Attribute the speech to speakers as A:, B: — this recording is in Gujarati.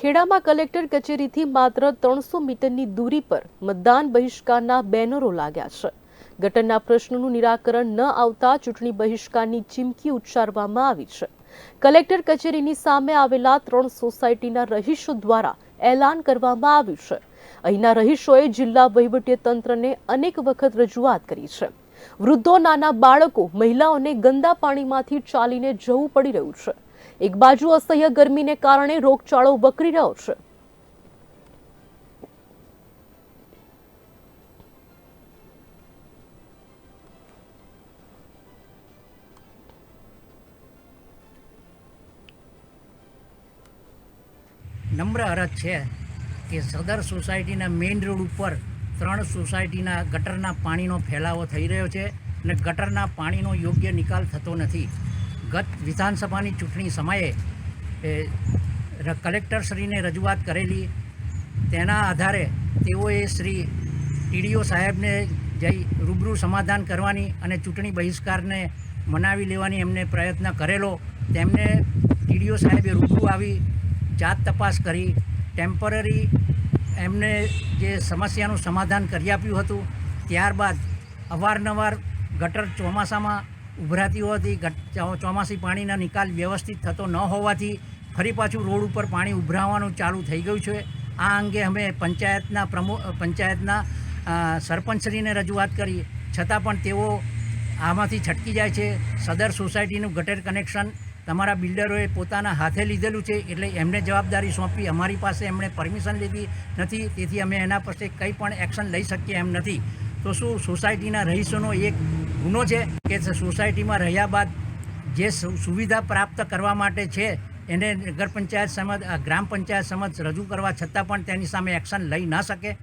A: ખેડામાં કલેક્ટર કચેરીથી માત્ર ત્રણસો મીટરની દૂરી પર મતદાન બહિષ્કારના બેનરો લાગ્યા છે. ગટરના પ્રશ્નનું નિરાકરણ ન આવતા ચૂંટણી બહિષ્કારની ચીમકી ઉચ્ચારવામાં આવી છે. કલેક્ટર કચેરીની સામે આવેલા ત્રણ સોસાયટીના રહીશો દ્વારા એલાન કરવામાં આવ્યું છે. અહીંના રહીશોએ જિલ્લા વહીવટીતંત્રને અનેક વખત રજૂઆત કરી છે. વૃદ્ધો, નાના બાળકો, મહિલાઓને ગંદા પાણીમાંથી ચાલીને જવું પડી રહ્યું છે. એક બાજુ અસહ્ય ગરમીને કારણે રોગચાળો વકરી રહ્યો છે.
B: નમ્ર અરજ છે કે સદર સોસાયટીના મેઇન રોડ ઉપર ત્રણ સોસાયટીના ગટરના પાણીનો ફેલાવો થઈ રહ્યો છે અને ગટરના પાણીનો યોગ્ય નિકાલ થતો નથી. ગત વિધાનસભાની ચૂંટણી સમયે કલેક્ટરશ્રીને રજૂઆત કરેલી. તેના આધારે તેઓએ શ્રી ટીડીઓ સાહેબને જઈ રૂબરૂ સમાધાન કરવાની અને ચૂંટણી બહિષ્કારને મનાવી લેવાની એમને પ્રયત્ન કરેલો. તેમને ટીડીઓ સાહેબે રૂબરૂ આવી જાત તપાસ કરી. ટેમ્પરરી એમને જે સમસ્યાનું સમાધાન કરી આપ્યું હતું, ત્યારબાદ અવારનવાર ગટર ચોમાસામાં ઉભરાતી હોવાથી ચોમાસી પાણીના નિકાલ વ્યવસ્થિત થતો ન હોવાથી ફરી પાછું રોડ ઉપર પાણી ઉભરાવાનું ચાલુ થઈ ગયું છે. આ અંગે અમે પંચાયતના પ્રમુખ પંચાયતના સરપંચશ્રીને રજૂઆત કરી. છતાં પણ તેઓ આમાંથી છટકી જાય છે. સદર સોસાયટીનું ગટર કનેક્શન તમારા બિલ્ડરોએ પોતાના હાથે લીધેલું છે એટલે એમને જવાબદારી સોંપી, અમારી પાસે એમણે પરમિશન લીધી નથી, તેથી અમે એના પાસે કંઈ પણ એક્શન લઈ શકીએ એમ નથી. તો શું સોસાયટીના રહીશોનો એક ગુનો છે કે સોસાયટીમાં રહ્યા બાદ જે સુવિધા પ્રાપ્ત કરવા માટે છે, એને નગર પંચાયત સમજ ગ્રામ પંચાયત સમજ રજૂ કરવા છતાં પણ તેની સામે એક્શન લઈ ન શકે?